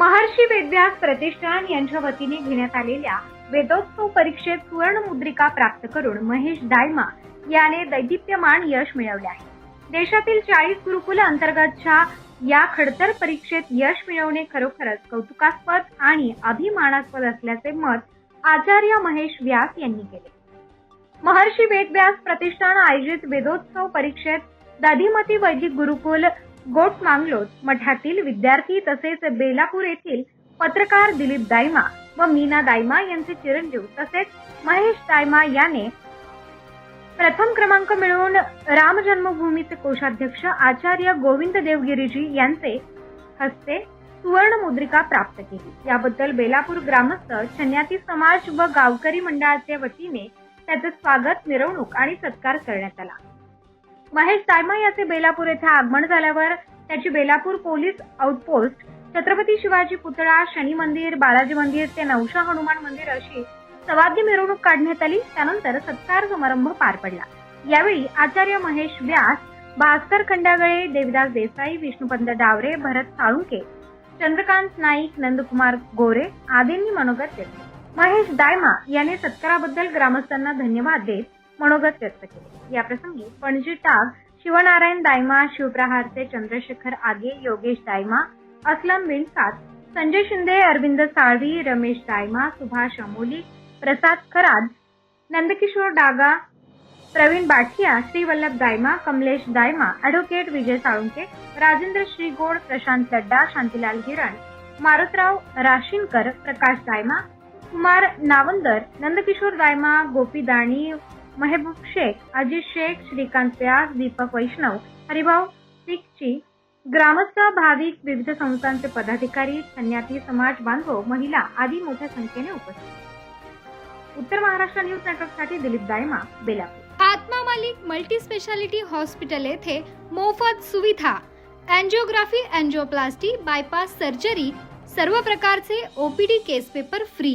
महर्षी वेदव्यास प्रतिष्ठान यांच्या वतीने घेण्यात आलेल्या वेदोत्सव परीक्षेत सुवर्ण मुद्रिका प्राप्त करून महेश दायमा याने दैदिप्यमान यश मिळवले आहे. देशातील चाळीस गुरुकुल अंतर्गतच्या या खडतर परीक्षेत यश मिळवणे खरोखरच कौतुकास्पद आणि अभिमानास्पद असल्याचे मत आचार्य महेश व्यास यांनी केले. महर्षी वेदव्यास प्रतिष्ठान आयोजित वेदोत्सव परीक्षेत दधिमती वैदिक गुरुकुल गोट मांगलोत मठातील विद्यार्थी तसेच बेलापूर येथील पत्रकार दिलीप दायमा व मीना दायमा यांचे चिरंजीव तसेच महेश दायमा याने प्रथम क्रमांक मिळवून राम जन्मभूमीचे कोषाध्यक्ष आचार्य गोविंद देवगिरीजी यांचे हस्ते सुवर्ण मुद्रिका प्राप्त केली. याबद्दल बेलापूर ग्रामस्थ छन्याती समाज व गावकरी मंडळाच्या वतीने त्याचे स्वागत मिरवणूक आणि सत्कार करण्यात आला. महेश दायमा याचे बेलापूर येथे आगमन झाल्यावर त्याची बेलापूर पोलीस आउटपोस्ट छत्रपती शिवाजी पुतळा शनी मंदिर बालाजी मंदिर ते नवशा हनुमान मंदिर अशी सवाद्य मिरवणूक काढण्यात आली. त्यानंतर सत्कार समारंभ पार पडला. यावेळी आचार्य महेश व्यास भास्कर खंडागळे देवदास देसाई विष्णुपंत डावरे भरत साळुंके चंद्रकांत नाईक नंदकुमार गोरे आदींनी मनोगत व्यक्त महेश दायमा याने सत्काराबद्दल ग्रामस्थांना धन्यवाद देत मनोगत व्यक्त केले. या प्रसंगी पणजी टाग शिवनारायण दायमा शिवप्रहारचे चंद्रशेखर आगे योगेश दायमा असलम बिनसात संजय शिंदे अरविंद साळवी रमेश दायमा सुभाष अमोली प्रसाद खराद नंदकिशोर डागा प्रवीण बाठिया श्रीवल्लभ दायमा कमलेश दायमा ऍडव्होकेट विजय साळुंके राजेंद्र श्रीगोड प्रशांत लड्डा शांतीलाल हिरण मारुतराव राशीनकर प्रकाश दायमा कुमार नावंदर नंदकिशोर दायमा गोपी दाणी महबूब शेख अजित शेख श्रीकांत व्यास दीपक वैष्णव हरिभाऊ सिखची ग्रामस्थ भाविक विविध संस्थांचे पदाधिकारी संन्यासी समाज बांधव महिला आदी मोठ्या संख्येने उपस्थित. उत्तर महाराष्ट्र न्यूज नेटवर्कसाठी Dilip Dayma Belapur. Atma Malik multi speciality hospital येथे मोफत सुविधा अँजिओग्राफी अँजिओप्लास्टी बायपास सर्जरी सर्व प्रकारचे OPD case paper free.